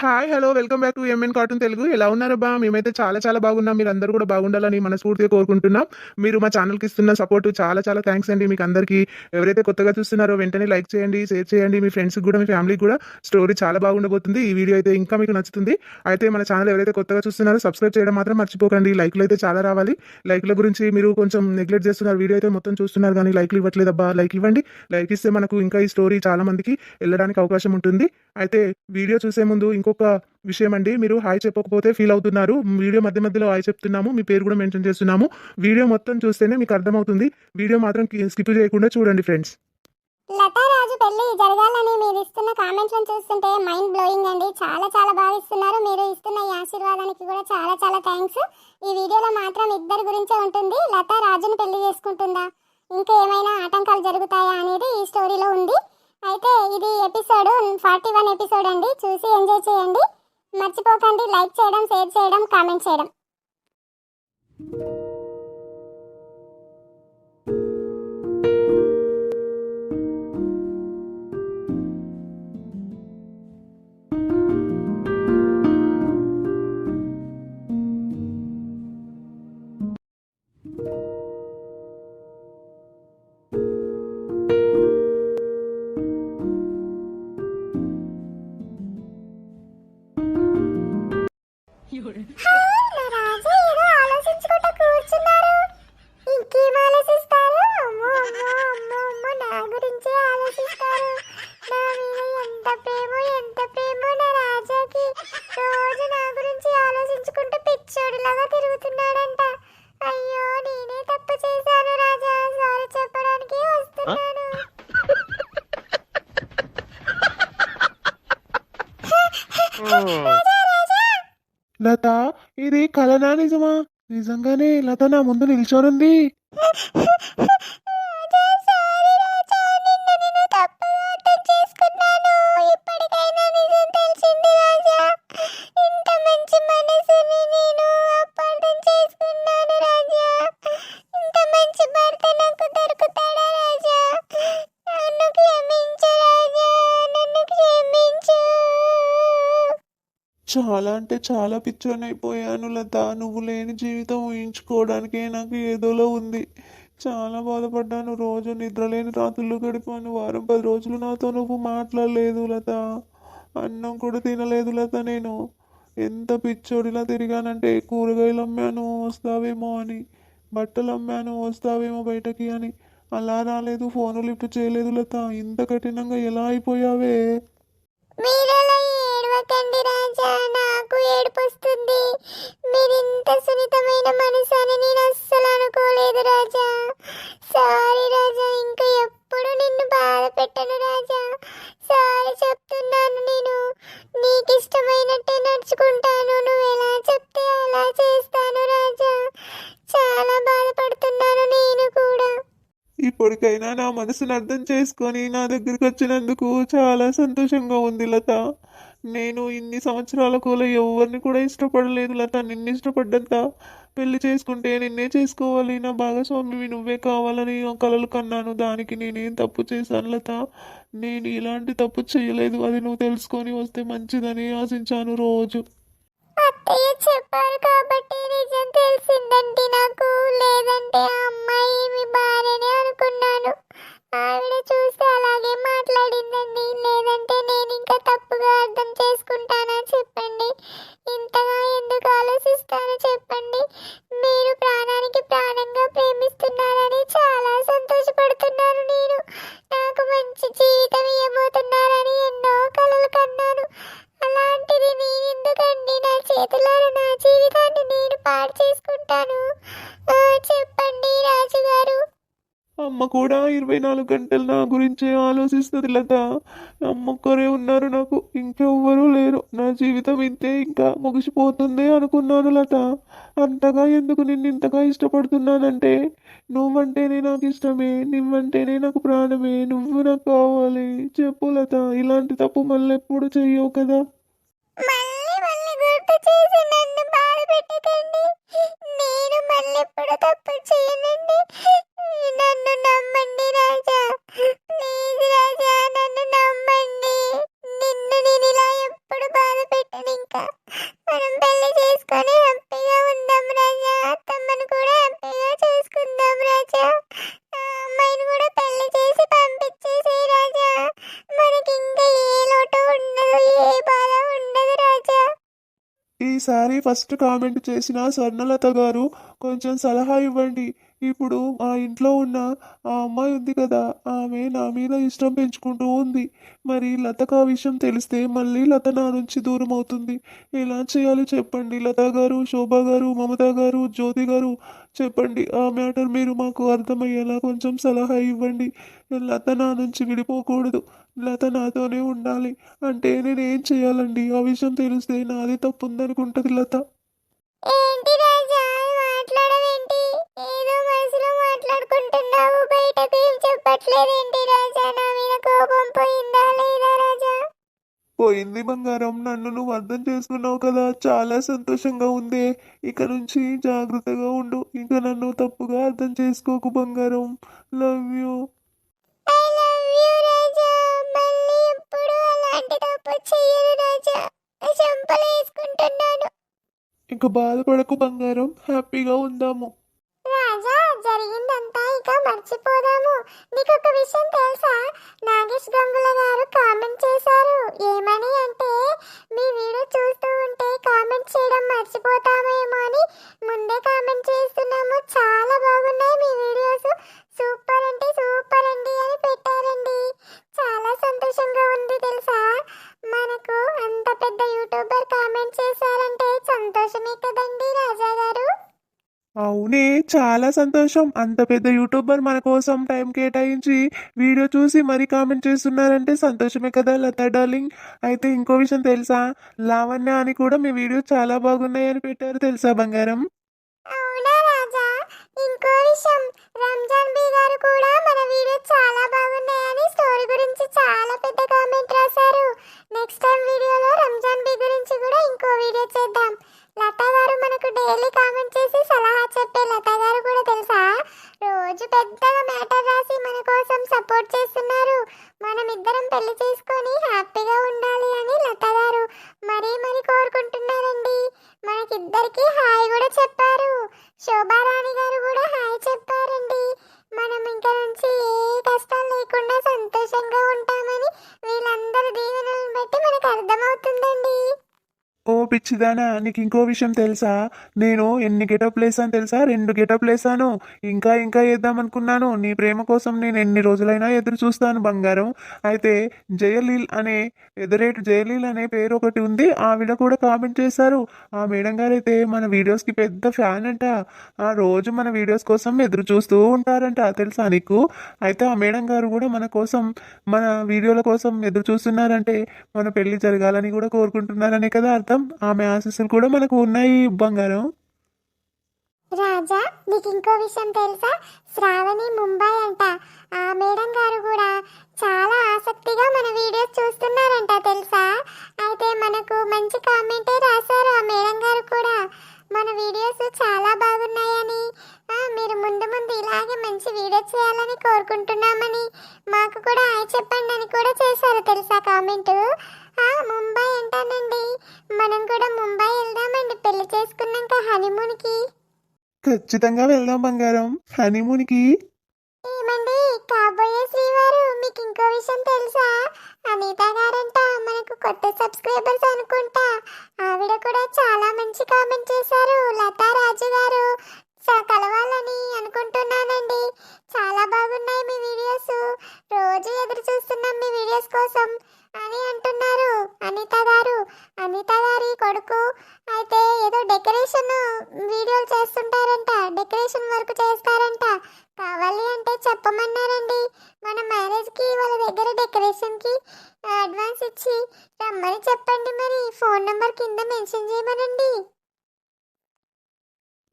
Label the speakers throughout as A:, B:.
A: Hi hello welcome back to MN cartoon Telugu ఎలా ఉన్నారబ్బా మేమైతే చాలా చాలా బాగున్నాం. మీరు అందరూ కూడా బాగుండాలని మనస్ఫూర్తిగా కోరుకుంటున్నాం. మీరు మా ఛానల్కి ఇస్తున్న సపోర్ట్ చాలా చాలా థ్యాంక్స్ అండి మీకు అందరికీ. ఎవరైతే కొత్తగా చూస్తున్నారో వెంటనే లైక్ చేయండి షేర్ చేయండి. మీ ఫ్రెండ్స్కి కూడా మీ ఫ్యామిలీకి కూడా స్టోరీ చాలా బాగుండబోతుంది. ఈ వీడియో అయితే ఇంకా మీకు నచ్చుతుంది. అయితే మన ఛానల్ ఎవరైతే కొత్తగా చూస్తున్నారో సబ్స్క్రైబ్ చేయడం మాత్రం మర్చిపోకండి. లైక్లు అయితే చాలా రావాలి. లైక్ల గురించి మీరు కొంచెం నెగ్లెక్ట్ చేస్తున్నారు. వీడియో అయితే మొత్తం చూస్తున్నారు కానీ లైక్లు ఇవ్వట్లేదబ్బా లైక్ ఇవ్వండి. లైక్ ఇస్తే మనకు ఇంకా ఈ స్టోరీ చాలా మందికి వెళ్ళడానికి అవకాశం ఉంటుంది. అయితే వీడియో చూసే ముందు ఇంకొక విషయం అండి మీరు హాయ్ చెప్పకపోతే ఫీల్ అవుతున్నారు. వీడియో మధ్య మధ్యలో హాయ్ చెప్తున్నాము మీ పేరు కూడా మెన్షన్ చేస్తున్నాము. వీడియో మొత్తం చూస్తేనే మీకు అర్థమవుతుంది. వీడియో మాత్రం స్కిప్ చేయకుండా చూడండి ఫ్రెండ్స్
B: లతారాజు పెళ్ళి జరగాలని మీరు ఇస్తున్న కామెంట్లను చూస్తుంటే మైండ్ బ్లోయింగ్ అండి. చాలా చాలా బాగా ఇస్తున్నారు మీరు ఇస్తున్న ఈ ఆశీర్వాదానికి కూడా చాలా చాలా థ్యాంక్స్ ఈ వీడియోలో మాత్రం ఇద్దరు గురించే ఉంటుంది. లతా రాజుని పెళ్ళి చేసుకుంటుందా? ఇంకా ఏమైనా ఆటంకాలు జరుగుతాయా అనేది ఈ స్టోరీలో ఉంది. అయితే ఇది ఎపిసోడ్ ఫార్టీ వన్ ఎపిసోడ్ అండి. చూసి ఎంజాయ్ చేయండి. మర్చిపోకండి. లైక్ చేయడం షేర్ చేయడం కామెంట్ చేయడం.
A: లత ఇది కలనా నిజమా? నిజంగానే లత నా ముందు నిల్చోనుంది. చాలా అంటే చాలా పిచ్చోని అయిపోయాను లత. నువ్వు లేని జీవితం ఊహించుకోవడానికే నాకు ఏదోలో ఉంది. చాలా బాధపడ్డాను. రోజు నిద్రలేని రాత్రులు గడిపాను. వారం పది రోజులు నాతో నువ్వు మాట్లాడలేదు లత. అన్నం కూడా తినలేదు లత నేను. ఎంత పిచ్చోడిలా తిరిగానంటే కూరగాయలు అమ్మాను వస్తావేమో అని. బట్టలు అమ్మాను వస్తావేమో బయటకి అని. అలా రాలేదు. ఫోను లిఫ్ట్ చేయలేదు లత. ఇంత కఠినంగా ఎలా అయిపోయావే?
B: మీరలా రాజా నాకు ఏడుపు వస్తుంది మీరు సున్నితమైన మనసు అని నేను అస్సలు అనుకోలేదు రాజా. సారీ రాజా ఇంకా ఎప్పుడు నిన్ను బాధ పెట్టను రాజా. సారీ చెప్తున్నాను నేను. నీకు ఇష్టమైనట్టే నడుచుకుంటాను. నువ్వు ఎలా చెప్తే అలా చేస్తాను రాజా. చాలా బాధపడుతున్నాను నేను కూడా.
A: ఇప్పటికైనా నా మనసును అర్థం చేసుకొని నా దగ్గరికి వచ్చినందుకు చాలా సంతోషంగా ఉంది లత. నేను ఇన్ని సంవత్సరాల సంవత్సరాలకు ఎవరిని కూడా ఇష్టపడలేదు లత. నిన్ను ఇష్టపడ్డంత పెళ్ళి చేసుకుంటే నిన్నే చేసుకోవాలి. నా భాగస్వామివి నువ్వే కావాలని కలలు కన్నాను. దానికి నేనేం తప్పు చేశాను లత? నేను ఇలాంటి తప్పు చేయలేదు. అది నువ్వు తెలుసుకొని వస్తే మంచిదని ఆశించాను రోజు.
B: చెప్పారు కాబట్టి నిజం
A: ఆలోచిస్తుంది లత అమ్మ ఒక్కరే ఉన్నారు నాకు. ఇంకెవ్వరూ లేరు. నా జీవితం ఇంతే ఇంకా ముగిసిపోతుంది అనుకున్నాను లత. అంతగా ఎందుకు నిన్ను ఇంతగా ఇష్టపడుతున్నానంటే? నువ్వంటేనే నాకు ఇష్టమే. నువ్వంటేనే నాకు ప్రాణమే. నువ్వు నాకు కావాలి. చెప్పు లత. ఇలాంటి తప్పు మళ్ళీ ఎప్పుడు చెయ్యవు కదా?
B: మళ్ళీ మళ్ళీ గుర్తు పెట్టకండి. నేను మళ్ళీ ఎప్పుడు తప్పు చేయనండి. నన్ను నమ్మండి రాజా. ప్లీజ్ రాజా నన్ను నమ్మండి. నిన్ను నేను ఇలా ఎప్పుడు బాధ పెట్టను ఇంకా. మనం పెళ్ళి చేసుకొని హ్యాపీగా ఉందాం రాజా.
A: అత్తమ్మను కూడా ఈసారి ఫస్ట్ కామెంట్ చేసిన స్వర్ణలత గారు కొంచెం సలహా ఇవ్వండి. ఇప్పుడు మా ఇంట్లో ఉన్న ఆ అమ్మాయి ఉంది కదా ఆమె నా మీద ఇష్టం పెంచుకుంటూ ఉంది. మరి లతకు ఆ విషయం తెలిస్తే మళ్ళీ లత నా నుంచి దూరం అవుతుంది. ఎలా చేయాలి చెప్పండి? లత గారు శోభ గారు మమత గారు జ్యోతి గారు చెప్పండి. ఆ మ్యాటర్ మీరు మాకు అర్థమయ్యేలా కొంచెం సలహా ఇవ్వండి. లత నా నుంచి విడిపోకూడదు. లత నాతోనే ఉండాలి. అంటే నేను ఏం చేయాలండి? ఆ విషయం తెలిస్తే నాది తప్పు ఉందనుకుంటది లత.
B: ఏంటి రాజా? మాట్లాడవేంటి ఏదో మాట్లాడుకుంటున్నావు బయటకు ఏం చెప్పట్లేదేంటి రాజా? నా మీద కోపం పోయిందా లేదా రాజా?
A: పోయింది బంగారం. నన్ను నువ్వు అర్థం చేసుకున్నావు కదా. చాలా సంతోషంగా ఉంది. ఇక నుంచి జాగ్రత్తగా ఉండు. ఇక నన్ను తప్పుగా అర్థం చేసుకోకు బంగారం. Love you
B: I love you Raja. మళ్ళీ ఎప్పుడు అలాంటి తప్పు చెయ్యను రాజా. చెంపలు వేసుకుంటున్నాను.
A: ఇక బాధపడకు బంగారం. హ్యాపీగా ఉందాము.
B: రాజా జరిగిందంతా ఇక మర్చిపోదాము. నీకు ఒక విషయం తెలుసా? చాలా
A: సంతోషం. అంత పెద్ద యూట్యూబర్ మన కోసం టైం కేటాయించి వీడియో చూసి మరీ కామెంట్ చేస్తున్నారంటే సంతోషమే కదా లత డార్లింగ్. అయితే ఇంకో విషయం తెలుసా? లావణ్య అని కూడా మీ వీడియో చాలా బాగున్నాయి అని పెట్టారు తెలుసా బంగారం?
B: అవునా రాజా? ఇంకో విషయం. రంజాన్ బీ గారు కూడా మన వీడియో చాలా బాగున్నాయని స్టోరీ గురించి చాలా పెద్ద కామెంట్ రాశారు. నెక్స్ట్ టైం వీడియోలో రంజాన్ బీ గురించి కూడా ఇంకో వీడియో చేద్దాం. లతా గారు మనకు డైలీ కామెంట్ చేసి సలహా చెప్పే లతా గారు కూడా తెలుసా? రోజు పెద్దగా మ్యాటర్ రాసి మన కోసం సపోర్ట్ చేస్తున్నారు. మనం ఇద్దరం పెళ్ళి చేసుకొని హ్యాపీగా ఉండాలి అని లతా గారు మరీ మరీ కోరుకుంటున్నారండి. మనకిద్దరికి హాయ్ కూడా చెప్పారు. శోభారాణి గారు కూడా హాయ్ చెప్పారండి. మనం ఇంకా నుంచి ఏ కష్టం లేకుండా సంతోషంగా ఉంటామని వీళ్ళందరి దీవెనలను బట్టి మనకు
A: అర్థమవుతుంది. పిచ్చిదానా? నీకు ఇంకో విషయం తెలుసా? నేను ఎన్ని గెటప్ వేసాను తెలుసా? రెండు గెటప్ వేసాను ఇంకా ఇంకా వేద్దాం అనుకున్నాను. నీ ప్రేమ కోసం నేను ఎన్ని రోజులైనా ఎదురు చూస్తాను బంగారం. అయితే జయలీల్ అనే ఎదురేటు జయలీల్ అనే పేరు ఒకటి ఉంది. ఆవిడ కూడా కామెంట్ చేశారు. ఆ మేడం గారు అయితే మన వీడియోస్కి పెద్ద ఫ్యాన్ అంట. ఆ రోజు మన వీడియోస్ కోసం ఎదురు చూస్తూ ఉంటారంట. తెలుసా నీకు? అయితే ఆ మేడం గారు కూడా మన కోసం మన వీడియోల కోసం ఎదురు చూస్తున్నారంటే మన పెళ్ళి జరగాలని కూడా కోరుకుంటున్నారనే కదా అర్థం? ఆమె ఆశీస్సులు కూడా మనకు ఉన్నాయి బంగారం.
B: రాజా నీకు ఇంకో విషయం తెలుసా? శ్రావణి ముంబై అంట. ఆ మేడం గారు కూడా చాలా ఆసక్తిగా మన వీడియోస్ చూస్తున్నారంట తెలుసా? అయితే మనకు మంచి కామెంటే రాశారు ఆ మేడం గారు కూడా. మన వీడియోస్ చాలా బాగున్నాయని. మీరు ముందు ముందు ఇలాగే మంచి వీడియో చేయాలని కోరుకుంటున్నామని. మాకు కూడా హాయ్ చెప్పండి అని కూడా చేశారు తెలుసా కామెంట్? ముంబై అంటానండి. మనం కూడా ముంబై వెళ్దామండి పెళ్ళి చేసుకున్నాక హనీమూన్కి.
A: ఖచ్చితంగా వెళ్దాం బంగారం. హనీమూన్కి.
B: ఏమండి కాబోయే శ్రీవారు మీకు ఇంకో విషయం తెలుసా? అనిత గారంట మనకు కొత్త సబ్స్క్రైబర్స్ అనుకుంటా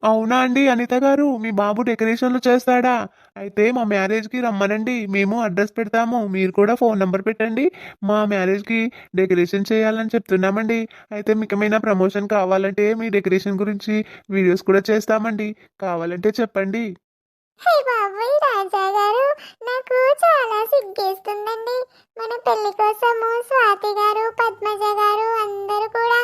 A: అవునా అండి అనిత గారు? మీ బాబు డెకరేషన్లు చేస్తాడా? అయితే మా మ్యారేజ్కి రమ్మనండి మేము అడ్రస్ పెడతాము మీరు కూడా ఫోన్ నెంబర్ పెట్టండి మా మ్యారేజ్కి డెకరేషన్ చేయాలని చెప్తున్నామండి. అయితే మీకు ప్రమోషన్ కావాలంటే మీ డెకరేషన్ గురించి వీడియోస్ కూడా చేస్తామండి. కావాలంటే చెప్పండి.
B: హే రాజా గారు నాకు చాలా సిగ్గేస్తుందండి. మన పెళ్ళి కోసము స్వాతి గారు పద్మజ గారు అందరూ కూడా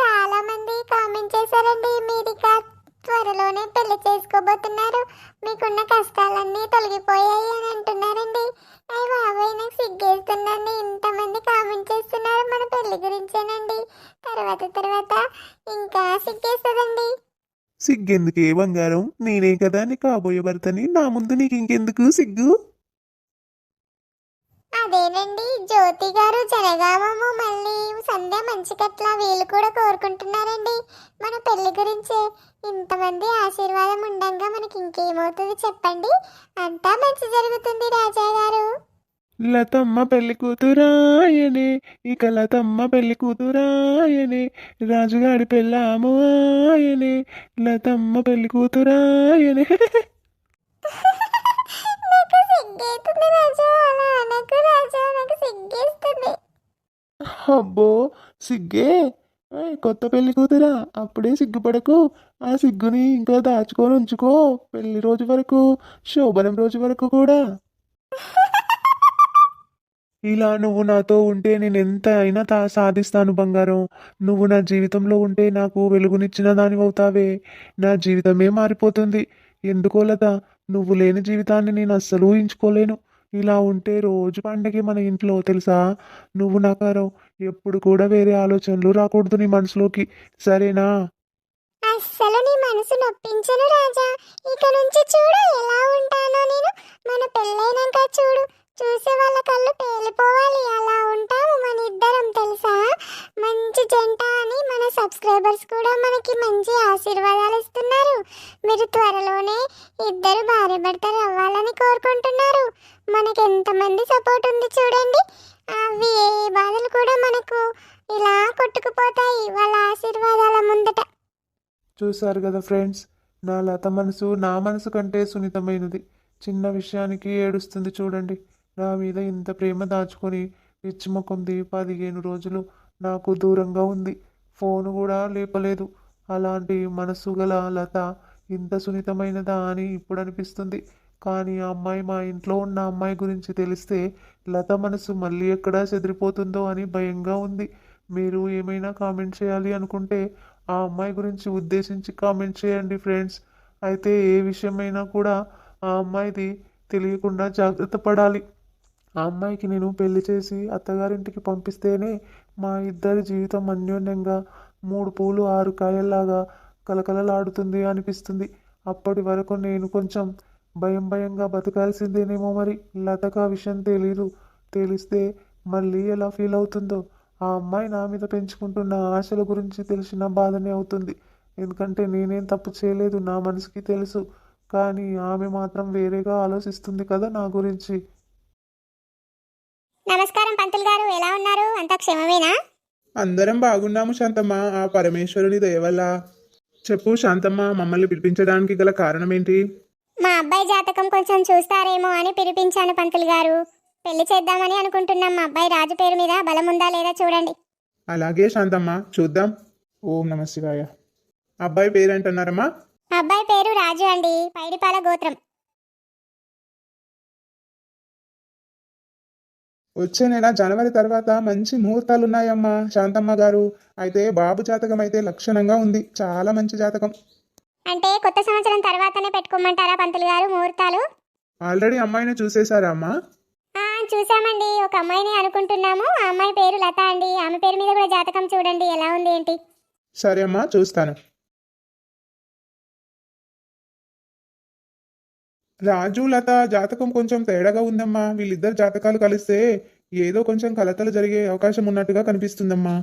B: చాలా మంది కామెంట్ చేశారండి. మీరు కాదు త్వరలోనే పెళ్ళి చేసుకోబోతున్నారు. మీకున్న కష్టాలన్నీ తొలగిపోయాయి అని అంటున్నారండి. అయ్యి బాబాయ్ నాకు సిగ్గేస్తుందండి. ఇంతమంది కామెంట్ చేస్తున్నారు మన పెళ్ళి గురించేనండి. తర్వాత తర్వాత ఇంకా సిగ్గేస్తుందండి.
A: సిగ్గెందుకే బంగారం? నేనే కదా నీ కాబోయే భర్తని? నా ముందు నీకు ఇంకెందుకు సిగ్గు?
B: అదేనండి జ్యోతి గారు జనగామము మళ్ళీ సంధ్య మంచికట్ల వీళ్ళు కూడా కోరుకుంటున్నారండి. మన పెళ్ళి గురించే ఇంతమంది ఆశీర్వాదం ఉండంగా మనకి ఇంకేమవుతుంది చెప్పండి. అంతా మంచి జరుగుతుంది రాజా గారు.
A: లతమ్మ పెళ్ళి కూతురాయనే ఇక లతమ్మ పెళ్ళి కూతురాయనే రాజుగాడి పెళ్ళాము ఆయనే లతమ్మ పెళ్ళి కూతురాయనే.
B: నాకు రాజా అలా రాజా నాకు సిగ్గేస్తుంది.
A: అబ్బో సిగ్గే? ఏయ్, కొత్త పెళ్ళి కూతురా అప్పుడే సిగ్గుపడకు. ఆ సిగ్గుని ఇంకా దాచుకొని ఉంచుకో. పెళ్ళి రోజు వరకు శోభనం రోజు వరకు కూడా. ఇలా నువ్వు నాతో ఉంటే నేను ఎంత అయినా తా సాధిస్తాను బంగారం. నువ్వు నా జీవితంలో ఉంటే నాకు వెలుగునిచ్చిన దాని అవుతావే. నా జీవితమే మారిపోతుంది. ఎందుకో లత నువ్వు లేని జీవితాన్ని నేను అస్సలు ఊహించుకోలేను. ఇలా ఉంటే రోజు పండగే మన ఇంట్లో తెలుసా? నువ్వు నాకారం. ఎప్పుడు కూడా వేరే ఆలోచనలు రాకూడదు నీ మనసులోకి. సరేనా?
B: అస్సలు నీ మనసు నొప్పించను రాజా. ఇక నుంచి చూడు ఎలా ఉంటానో నేను. మన పెళ్ళైనాక చూడు. చూసే వాళ్ళ కళ్ళు పేలిపోవాలి. అలా ఉంటాము మన ఇద్దరం తెలుసా? మంచి జంట అని మన సబ్స్క్రైబర్స్ కూడా మనకి మంచి ఆశీర్వాదాలు ఇస్తున్నారు. మీరు త్వరలోనే ఇద్దరు భార్య భర్తలు అవ్వాలని కోరుకుంటున్నారు. మనకి ఎంతమంది సపోర్ట్ ఉంది చూడండి. అవి ఏ బాధలు కూడా మనకు ఇలా కొట్టుకుపోతాయి. వాళ్ళ ఆశీర్వాదాల ముందట.
A: చూశారు కదా ఫ్రెండ్స్ నా లత మనసు నా మనసు కంటే సున్నితమైనది. చిన్న విషయానికి ఏడుస్తుంది చూడండి. నా మీద ఇంత ప్రేమ దాచుకొని పిచ్చిముఖంది పదిహేను రోజులు నాకు దూరంగా ఉంది. ఫోన్ కూడా లేపలేదు. అలాంటి మనసు గల లత ఇంత సున్నితమైనదా అని ఇప్పుడు అనిపిస్తుంది. కానీ ఆ అమ్మాయి మా ఇంట్లో ఉన్న అమ్మాయి గురించి తెలిస్తే లత మనసు మళ్ళీ ఎక్కడ చెదిరిపోతుందో అని భయంగా ఉంది. మీరు ఏమైనా కామెంట్ చేయాలి అనుకుంటే ఆ అమ్మాయి గురించి ఉద్దేశించి కామెంట్ చేయండి ఫ్రెండ్స్. అయితే ఏ విషయమైనా కూడా ఆ అమ్మాయిది తెలియకుండా జాగ్రత్త పడాలి. ఆ అమ్మాయికి నేను పెళ్ళి చేసి అత్తగారింటికి పంపిస్తేనే మా ఇద్దరి జీవితం అన్యోన్యంగా మూడు పూలు ఆరు కాయల్లాగా కలకలలాడుతుంది అనిపిస్తుంది. అప్పటి వరకు నేను కొంచెం భయం భయంగా బతకాల్సిందేనేమో మరి. లతకు ఆ విషయం తెలీదు. తెలిస్తే మళ్ళీ ఎలా ఫీల్ అవుతుందో. ఆ అమ్మాయి నా మీద పెంచుకుంటున్న ఆశల గురించి తెలిసిన బాధనే అవుతుంది. ఎందుకంటే నేనేం తప్పు చేయలేదు నా మనసుకి తెలుసు. కానీ ఆమె మాత్రం వేరేగా ఆలోచిస్తుంది కదా నా గురించి.
B: నమస్కారం పంతులు గారు. ఎలా ఉన్నారు? అంతా క్షేమమేనా?
A: అందరం బాగున్నాము శాంతమ్మ. ఆ పరమేశ్వరుని దయవల్ల. చెప్పు శాంతమ్మ మమ్మల్ని పిలిపించడానికి గల కారణం ఏంటి
B: మా అబ్బాయి జాతకం కొంచెం చూస్తారేమో అని పిలిపించాను పంతులు గారు. పెళ్ళి చేద్దామని అనుకుంటున్నాం. మా అబ్బాయి రాజు పేరు మీద బలం ఉందా లేదా చూడండి.
A: అలాగే శాంతమ్మ చూద్దాం. ఓం నమ శివాయ. అబ్బాయి పేరేంటన్నారమ్మా?
B: మా అబ్బాయి పేరు రాజు అండి. పైడిపాల గోత్రం.
A: వచ్చే నెల జనవరి తర్వాత మంచి ముహూర్తాలు ఉన్నాయమ్మా శాంతమ్మ గారు. అయితే బాబు జాతకం అయితే లక్షణంగా ఉంది. చాలా మంచి జాతకం.
B: అంటే కొత్త సంవత్సరం తర్వాతనే పెట్టుకోమంటారా పంతులు గారు ముహూర్తాలు?
A: ఆల్రెడీ అమ్మాయిని చూసేశారా అమ్మా?
B: ఆ చూసామండి. ఒక అమ్మాయిని అనుకుంటున్నాము. ఆ అమ్మాయి పేరు లత అండి. ఆమె పేరు మీద కూడా జాతకం చూడండి. ఎలా ఉంది ఏంటి?
A: సరే అమ్మా చూస్తాను. రాజు లత జాతకం కొంచెం తేడాగా ఉందమ్మా. వీళ్ళిద్దరు జాతకాలు కలిస్తే ఏదో కొంచెం కలతలు జరిగే అవకాశం ఉన్నట్టుగా కనిపిస్తుందమ్మా.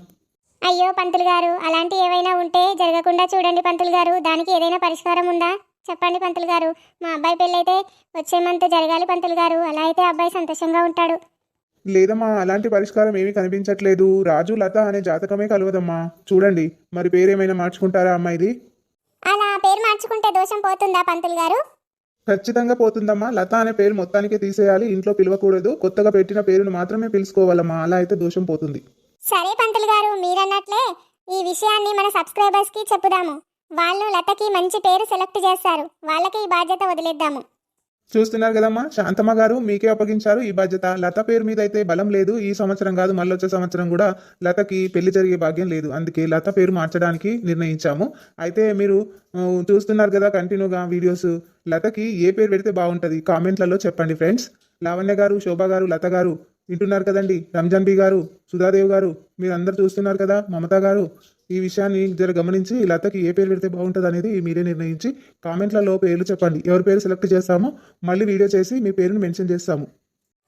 B: అయ్యో పంతులు గారు అలాంటి ఏవైనా ఉంటే జరగకుండా చూడండి పంతులు గారు. దానికి ఏదైనా పరిష్కారం ఉందా? చెప్పండి పంతులు గారు. మా అబ్బాయి పెళ్ళైతే వచ్చే మంత్ జరగాలి పంతులు గారు. అలా అయితే అబ్బాయి సంతోషంగా ఉంటాడు.
A: లేదమ్మా అలాంటి పరిష్కారం ఏమీ కనిపించట్లేదు. రాజు లత అనే జాతకమే కలవదమ్మా. చూడండి మరి పేరేమైనా మార్చుకుంటారా అమ్మాయిది?
B: అలా పేరు మార్చుకుంటే దోషం పోతుందా పంతులు గారు?
A: ఖచ్చితంగా పోతుందమ్మా. లత అనే పేరు మొత్తానికే తీసేయాలి. ఇంట్లో పిలవకూడదు. కొత్తగా పెట్టిన పేరును మాత్రమే పిలుచుకోవాలమ్మా. అలా అయితే దోషం పోతుంది.
B: సరే పంతులు గారు మీరన్నట్లే ఈ విషయాన్ని మన సబ్స్క్రైబర్స్కి చెప్పుదాము. వాళ్ళు లతకి మంచి పేరు సెలెక్ట్ చేస్తారు. వాళ్ళకి ఈ బాధ్యత వదిలేద్దాము.
A: చూస్తున్నారు కదమ్మా. శాంతమ్మ గారు మీకే అప్పగించారు ఈ బాధ్యత. లత పేరు మీద అయితే బలం లేదు. ఈ సంవత్సరం కాదు మళ్ళీ వచ్చే సంవత్సరం కూడా లతకి పెళ్ళి జరిగే భాగ్యం లేదు. అందుకే లత పేరు మార్చడానికి నిర్ణయించాము. అయితే మీరు చూస్తున్నారు కదా కంటిన్యూగా వీడియోస్. లతకి ఏ పేరు పెడితే బాగుంటుంది? కామెంట్లలో చెప్పండి ఫ్రెండ్స్. లావణ్య గారు శోభ గారు లత గారు
C: వింటున్నారు కదండి. రంజాన్ బి గారు సుధాదేవ్ గారు మీరు అందరు చూస్తున్నారు కదా. మమతా గారు ఈ విషయాన్ని జర గమనించి లతకి ఏ పేరు పెడితే బాగుంటుంది అనేది మీరే నిర్ణయించి కామెంట్లలో పేర్లు చెప్పండి. ఎవరి పేరు సెలెక్ట్ చేస్తామో మళ్ళీ వీడియో చేసి మీ పేరుని మెన్షన్ చేస్తాము.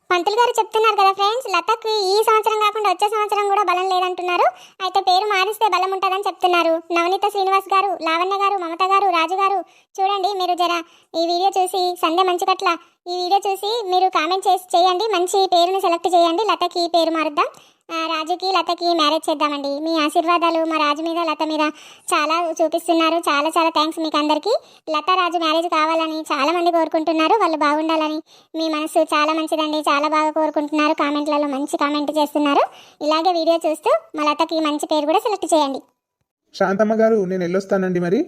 B: పంతులు గారు చెప్తున్నారు కదా ఫ్రెండ్స్ లతకి ఈ సంవత్సరం కాకుండా వచ్చే సంవత్సరం కూడా బలం లేదంటున్నారు. అయితే పేరు మారిస్తే బలం ఉంటుందని చెప్తున్నారు. నవనీత శ్రీనివాస్ గారు లావణ్య గారు మమత గారు రాజు గారు చూడండి మీరు జర ఈ వీడియో చూసి సండే మంచి పట్ల ఈ వీడియో చూసి మీరు కామెంట్ చేసి చేయండి. మంచి పేరుని సెలెక్ట్ చేయండి. లతకి పేరు మారుద్దాం. రాజుకి లతకి మ్యారేజ్ చేద్దామండి. మీ ఆశీర్వాదాలు మా రాజు మీద లత మీద చాలా చూపిస్తున్నారు. చాలా చాలా థ్యాంక్స్ మీకు అందరికీ. లత రాజు మ్యారేజ్ కావాలని చాలా మంది కోరుకుంటున్నారు. వాళ్ళు బాగుండాలని మీ మనసు చాలా మంచిదండి. చాలా బాగా కోరుకుంటున్నారు. కామెంట్లలో మంచి కామెంట్ చేస్తున్నారు. ఇలాగే వీడియో చూస్తూ మా లతకి మంచి పేరు కూడా సెలెక్ట్ చేయండి.
C: శాంతమ్మ గారు నేను వెళ్ళొస్తానండి మరి.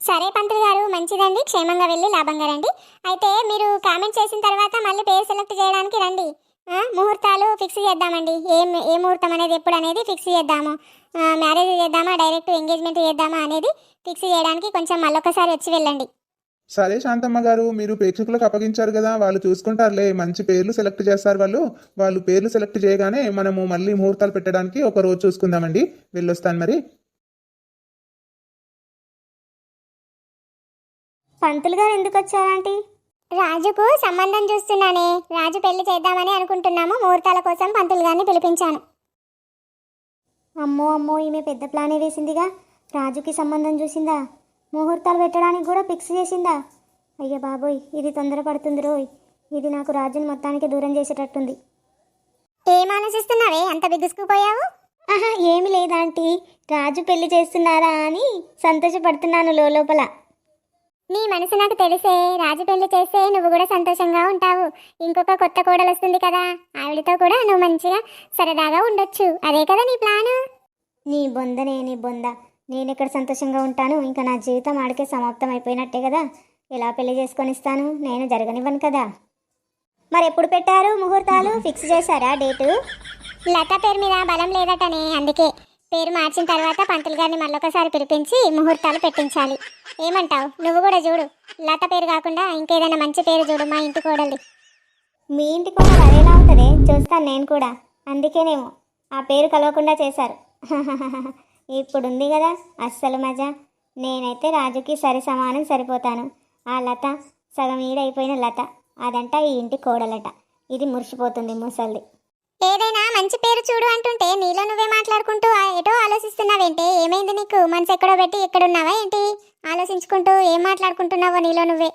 B: సరే పంతులు గారు మంచిదండి. క్షేమంగా వెళ్ళి లాభంగా రండి. అయితే మీరు కామెంట్ చేసిన తర్వాత మళ్ళీ పేరు సెలెక్ట్ చేయడానికి రండి. ముహూర్తాలు ఫిక్స్ చేద్దామండి. ఏ ఏ ముహూర్తం అనేది ఎప్పుడు అనేది ఫిక్స్ చేద్దాము. మ్యారేజ్ చేద్దామా డైరెక్ట్ ఎంగేజ్మెంట్ చేద్దామా అనేది ఫిక్స్ చేయడానికి కొంచెం మళ్ళొకసారి వచ్చి వెళ్ళండి.
C: సరే శాంతమ్మ గారు మీరు ప్రేక్షకులకు అప్పగించారు కదా వాళ్ళు చూసుకుంటారులే మంచి పేర్లు సెలెక్ట్ చేస్తారు వాళ్ళు. వాళ్ళు పేర్లు సెలెక్ట్ చేయగానే మనము మళ్ళీ ముహూర్తాలు పెట్టడానికి ఒక రోజు చూసుకుందామండి. వెళ్ళొస్తాను మరి.
B: పంతులు గారు ఎందుకు వచ్చారంటీ రాజుకు సంబంధం చూస్తున్నానే. రాజు పెళ్ళి చేద్దామని అనుకుంటున్నాము. ముహూర్తాల కోసం పంతులు గారిని పిలిపించాను.
D: అమ్మో అమ్మో ఈమె పెద్ద ప్లానే వేసిందిగా. రాజుకి సంబంధం చూసిందా? ముహూర్తాలు పెట్టడానికి కూడా ఫిక్స్ చేసిందా? అయ్య బాబోయ్ ఇది తొందరపడుతుంది రోయ్. ఇది నాకు రాజుని మొత్తానికి దూరం చేసేటట్టుంది.
B: ఏం ఆలోచిస్తున్నావే? అంత బిగుసుకుపోయావు?
D: ఆహా ఏమి లేదాంటీ. రాజు పెళ్ళి చేస్తున్నారా అని సంతోషపడుతున్నాను లోపల.
B: నీ మనసు నాకు తెలిసే రాజు పెళ్ళి చేస్తే నువ్వు కూడా సంతోషంగా ఉంటావు. ఇంకొక కొత్త కోడలు వస్తుంది కదా ఆవిడతో కూడా నువ్వు మంచిగా సరదాగా ఉండొచ్చు. అదే కదా నీ ప్లాను?
D: నీ బొందనే నీ బొంద. నేను ఎక్కడ సంతోషంగా ఉంటాను. ఇంకా నా జీవితం ఆడికే సమాప్తం అయిపోయినట్టే కదా. ఎలా పెళ్ళి చేసుకొని ఇస్తాను? నేను జరగనివ్వను కదా. మరి ఎప్పుడు పెట్టారు ముహూర్తాలు? ఫిక్స్ చేశారా డేటు?
B: లత పేరు మీద బలం లేదటనే అందుకే. పేరు మార్చిన తర్వాత పంతులు గారిని మళ్ళొకసారి పిలిపించి ముహూర్తాలు పెట్టించాలి. ఏమంటావు? నువ్వు కూడా చూడు. లత పేరు కాకుండా ఇంకేదైనా మంచి పేరు చూడు మా ఇంటి కోడలి
D: మీ ఇంటి కూడా అదేలా ఉంటుంది? చూస్తాను నేను కూడా. అందుకేనేమో. ఆ పేరు కలవకుండా చేశారు. ఇప్పుడు ఉంది కదా అస్సలు మజా. నేనైతే రాజుకి సరి సమానం సరిపోతాను. ఆ లత సగం ఈడైపోయిన లత. అదంట ఈ ఇంటి కోడలట. ఇది మురిసిపోతుంది ముసల్ది.
B: మంచి పేరు చూడు అంటుంటే నీలో నువ్వే మాట్లాడుకుంటూ ఎటో ఆలోచిస్తున్నావేంటి? ఏమైంది నీకు? మనసు ఎక్కడో పెట్టి ఎక్కడున్నావా ఏంటి? ఆలోచించుకుంటూ ఏం మాట్లాడుకుంటున్నావో నీలో నువ్వే?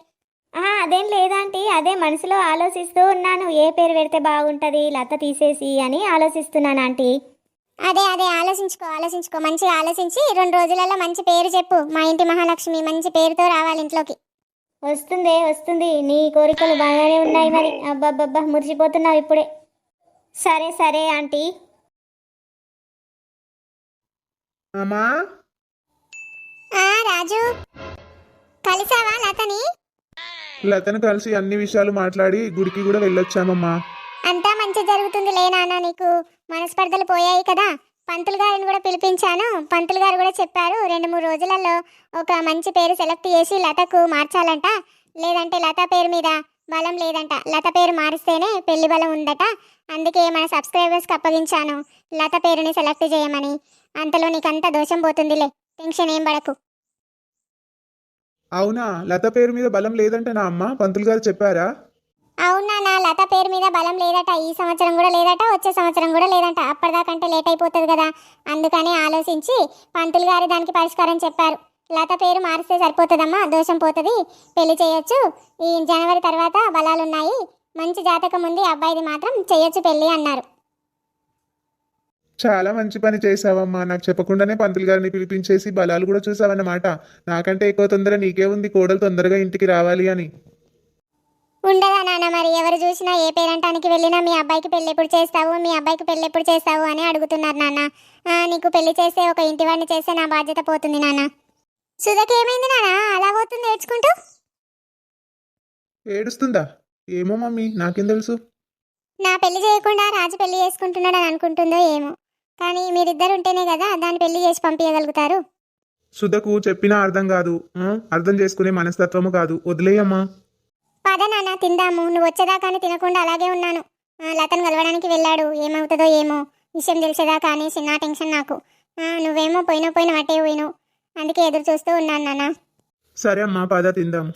D: అదేం లేదంటీ. అదే మనసులో ఆలోచిస్తూ ఉన్నాను. ఏ పేరు పెడితే బాగుంటుంది లత తీసేసి అని ఆలోచిస్తున్నాను ఆంటీ.
B: అదే అదే ఆలోచించుకో ఆలోచించుకో. మంచిగా ఆలోచించి రెండు రోజులలో మంచి పేరు చెప్పు. మా ఇంటి మహాలక్ష్మి మంచి పేరుతో రావాలి ఇంట్లోకి.
D: వస్తుందే వస్తుంది. నీ కోరికలు బాగానే ఉన్నాయి మరి. అబ్బబ్బబ్బా మురిసిపోతున్నావు ఇప్పుడే. సరే సరే ఆంటీ.
C: అమ్మా?
B: ఆ రాజు. కలిసావా లతని?
C: లతను కలిసి అన్ని విషయాలు మాట్లాడి గుడికి కూడా వెళ్ళొచ్చామమ్మా.
B: అంతా మంచి జరుగుతుంది లే నాన్న నీకు. మనస్పర్ధలు పోయాయి కదా. పంతులు గారిని కూడా పిలిపించాను. పంతులు గారు కూడా చెప్పారు రెండు మూడు రోజులలో ఒక మంచి పేరు సెలెక్ట్ చేసి లతకు మార్చాలంట. లేదంటే లత పేరు మీద బలం లేదంట. లత పేరు మారిస్తేనే పెళ్ళి బలం ఉందట. అందుకే మన సబ్స్క్రైబర్స్కి అప్పగించాను. లత పేరుని సెలెక్ట్ చేయమని. అంతలో నీకంత దోషం పోతుందిలే. టెన్షన్ ఏం పడకు.
C: అవునా? లత పేరు మీద బలం లేదంటే నా అమ్మ. పంతులు గారు చెప్పారా?
B: అవునా నా లత పేరు మీద బలం లేదట. ఈ సంవత్సరం కూడా లేదట. వచ్చే సంవత్సరం కూడా లేదంట. అప్పటిదాకంటే లేట్ అయిపోతుంది కదా. అందుకని ఆలోచించి పంతులు గారు దానికి పరిష్కారం చెప్పారు. లత పేరు మారిస్తే సరిపోతుందమ్మా. దోషం పోతుంది. పెళ్ళి చేయొచ్చు. ఈ జనవరి తర్వాత బలాలున్నాయి. మంచి జాతకం ఉంది అబ్బాయిది మాత్రం చేయొచ్చు పెళ్ళి అన్నారు.
C: చాలా మంచి పని చేసావమ్మా నాకు చెప్పకుండానే పంతులు గారిని పిలిపించేసి బలాలు కూడా చూసావన్నమాట. నాకంటే ఎక్కువ తొందర నీకే ఉంది కోడలు తొందరగా ఇంటికి రావాలి అని.
B: ఉండదా నాన్న మరి? ఎవరు చూసినా ఏ పేరంటానికి వెళ్ళినా మీ అబ్బాయికి పెళ్ళి ఎప్పుడు చేస్తావు మీ అబ్బాయికి పెళ్ళి ఎప్పుడు చేస్తావు అని అడుగుతున్నారు నాన్న. నీకు పెళ్ళి చేస్తే ఒక ఇంటి వాడిని చేస్తే నా బాధ్యత పోతుంది నాన్న. సుధకి ఏమైంది నాన్న? అలా పోతుంది ఏడ్చుకుంటూ?
C: ఏడుస్తుందా? ఏమో మమ్మీ నాకేం తెలుసు?
B: నా పెళ్ళి చేయకుండా రాజు పెళ్ళి చేసుకుంటున్నాడు అని అనుకుంటుందో ఏమో. కానీ మీరిద్దరు ఉంటేనే కదా దాన్ని పెళ్ళి చేసి పంపించగలుగుతారు
C: సుధకు చెప్పినా అర్థం కాదు. ఆ? అర్థం చేసుకునే మనస్తత్వము కాదు. వదిలేయమ్మా.
B: పద నాన్న తిందాము. నువ్వు వచ్చేదాకాని తినకుండా అలాగే ఉన్నాను. ఆ, లతను కలవడానికి వెళ్ళాడు. ఏమవుతుందో ఏమో విషయం తెలిసేదాకా అనేసి నా టెన్షన్ నాకు. ఆ, నువ్వేమో పోయిన పోయిన అట్టే పోయినావు. అందుకే ఎదురు చూస్తూ ఉన్నాను నాన్న.
A: సరే అమ్మా పద తిందాం.